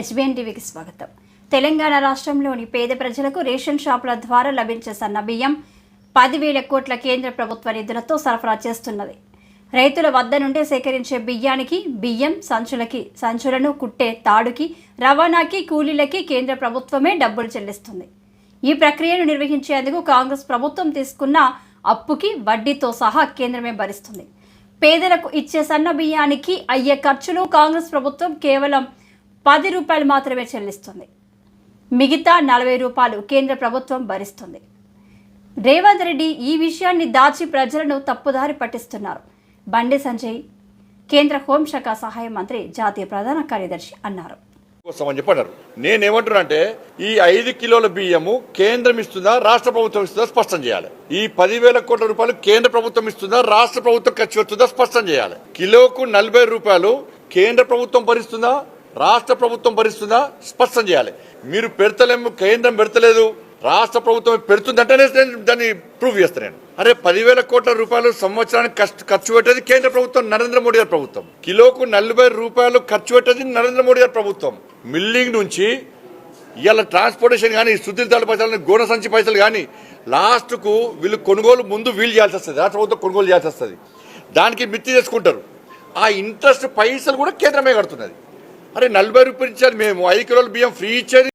SBN టీవీకి స్వాగతం. తెలంగాణ రాష్ట్రంలోని పేద ప్రజలకు రేషన్ షాపుల ద్వారా లభించే సన్న బియ్యం పదివేల కోట్ల కేంద్ర ప్రభుత్వ నిధులతో సరఫరా చేస్తున్నది. రైతుల వద్ద నుండి సేకరించే బియ్యానికి బియ్యం సంచులకి సంచులను కుట్టే తాడుకి రవాణాకి కూలీలకి కేంద్ర ప్రభుత్వమే డబ్బులు చెల్లిస్తుంది. ఈ ప్రక్రియను నిర్వహించేందుకు కాంగ్రెస్ ప్రభుత్వం తీసుకున్న అప్పుకి వడ్డీతో సహా కేంద్రమే భరిస్తుంది. పేదలకు ఇచ్చే సన్న బియ్యానికి అయ్యే ఖర్చులు కాంగ్రెస్ ప్రభుత్వం కేవలం పది రూపాయలు మాత్రమే చెల్లిస్తుంది. మిగతా నలభై రూపాయలు కేంద్ర ప్రభుత్వం భరిస్తుంది. రేవంత్ రెడ్డి ఈ విషయాన్ని దాచి ప్రజలను తప్పుదారి పట్టిస్తున్నారు. బండి సంజయ్ కేంద్ర హోంశాఖ సహాయ మంత్రి జాతీయ ప్రధాన కార్యదర్శి అన్నారు. కోసం చెప్పన్నారు నేనేమంటున్నా అంటే ఈ ఐదు కిలోల బియ్యము కేంద్రం ఇస్తుందా రాష్ట్ర ప్రభుత్వం ఇస్తుందా స్పష్టం చేయాలి. ఈ పదివేల కోట్ల రూపాయలు కేంద్ర ప్రభుత్వం ఇస్తుందా రాష్ట్ర ప్రభుత్వం ఖర్చు వస్తుందా స్పష్టం చేయాలి. కిలోకు నలభై రూపాయలు కేంద్ర ప్రభుత్వం భరిస్తుందా రాష్ట్ర ప్రభుత్వం భరిస్తుందా? స్పష్టం చేయాలి. మీరు పెడతలేము కేంద్రం పెడతలేదు రాష్ట్ర ప్రభుత్వం పెడుతుందంటేనే నేను దాన్ని ప్రూవ్ చేస్తాను నేను. అరే పదివేల కోట్ల రూపాయలు సంవత్సరానికి కష్ట- ఖర్చు పెట్టేది కేంద్ర ప్రభుత్వం నరేంద్ర మోడీ గారి ప్రభుత్వం. కిలోకు నలభై రూపాయలు ఖర్చు పెట్టేది నరేంద్ర మోడీ గారి ప్రభుత్వం. మిల్లింగ్ నుంచి ఇవాళ ట్రాన్స్పోర్టేషన్ కానీ శుద్ధి తాళ పైసలు గోన సంచి పైసలు కానీ లాస్ట్కు వీళ్ళు కొనుగోలు ముందు వీలు చేయాల్సి వస్తుంది. రాష్ట్ర ప్రభుత్వం కొనుగోలు చేయాల్సి వస్తుంది. దానికి మిత్తి చేసుకుంటారు. ఆ ఇంట్రెస్ట్ పైసలు కూడా కేంద్రమే కడుతున్నది. అరే నలభై రూపాయలు ఇచ్చారు మేము. ఐదు కిలోలు బియ్యం ఫ్రీ ఇచ్చేది.